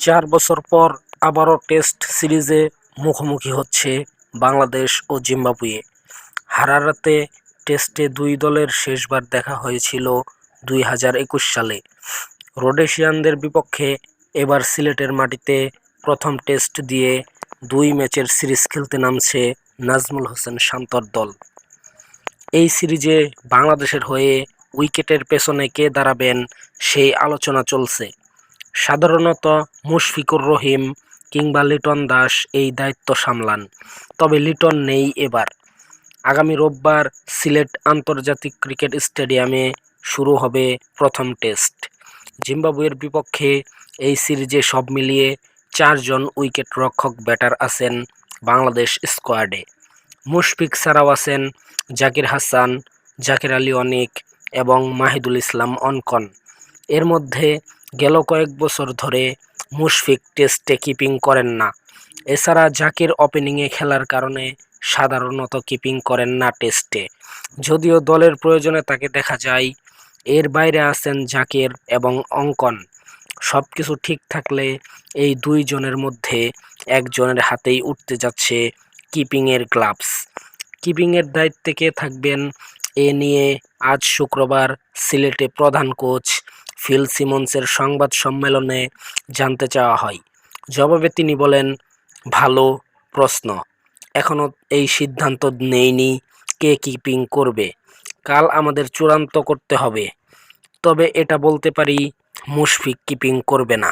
চার বছর পর আবারও টেস্ট সিরিজে মুখোমুখি হচ্ছে বাংলাদেশ ও জিম্বাবুয়ে। হারারাতে টেস্টে দুই দলের শেষবার দেখা হয়েছিল দুই হাজার একুশ সালে। রোডেশিয়ানদের বিপক্ষে এবার সিলেটের মাটিতে প্রথম টেস্ট দিয়ে দুই ম্যাচের সিরিজ খেলতে নামছে নাজমুল হোসেন শান্তর দল। এই সিরিজে বাংলাদেশের হয়ে উইকেটের পেছনে কে দাঁড়াবেন সেই আলোচনা চলছে। সাধারণত মুশফিকুর রহিম কিংবা লিটন দাস এই দায়িত্ব সামলান, তবে লিটন নেই এবার। আগামী রোববার সিলেট আন্তর্জাতিক ক্রিকেট স্টেডিয়ামে শুরু হবে প্রথম টেস্ট। জিম্বাবুয়ের বিপক্ষে এই সিরিজে সব মিলিয়ে চারজন উইকেট রক্ষক ব্যাটার আছেন বাংলাদেশ স্কোয়াডে। মুশফিক ছাড়াও আছেন জাকির হাসান, জাকির আলী অনিক এবং মাহিদুল ইসলাম অনকন। এর মধ্যে গেল কয়েক বছর ধরে মুশফিক টেস্টে কিপিং করেন না। এছাড়া জাকির ওপেনিংয়ে খেলার কারণে সাধারণত কিপিং করেন না টেস্টে যদিও দলের প্রয়োজনে তাকে দেখা যায়, এর বাইরে আছেন জাকির এবং অঙ্কন। সব কিছু ঠিক থাকলে এই দুইজনের মধ্যে একজনের হাতেই উঠতে যাচ্ছে কিপিংয়ের গ্লাভস কিপিংয়ের দায়িত্বে কে থাকবেন, এ নিয়ে আজ শুক্রবার সিলেটে প্রধান কোচ ফিল সিমন্সের সংবাদ সম্মেলনে জানতে চাওয়া হয়। জবাবে তিনি বলেন, ভালো প্রশ্ন। এখনও এই সিদ্ধান্ত নেইনি কে কিপিং করবে। কাল আমাদের চূড়ান্ত করতে হবে। তবে এটা বলতে পারি, মুশফিক কিপিং করবে না।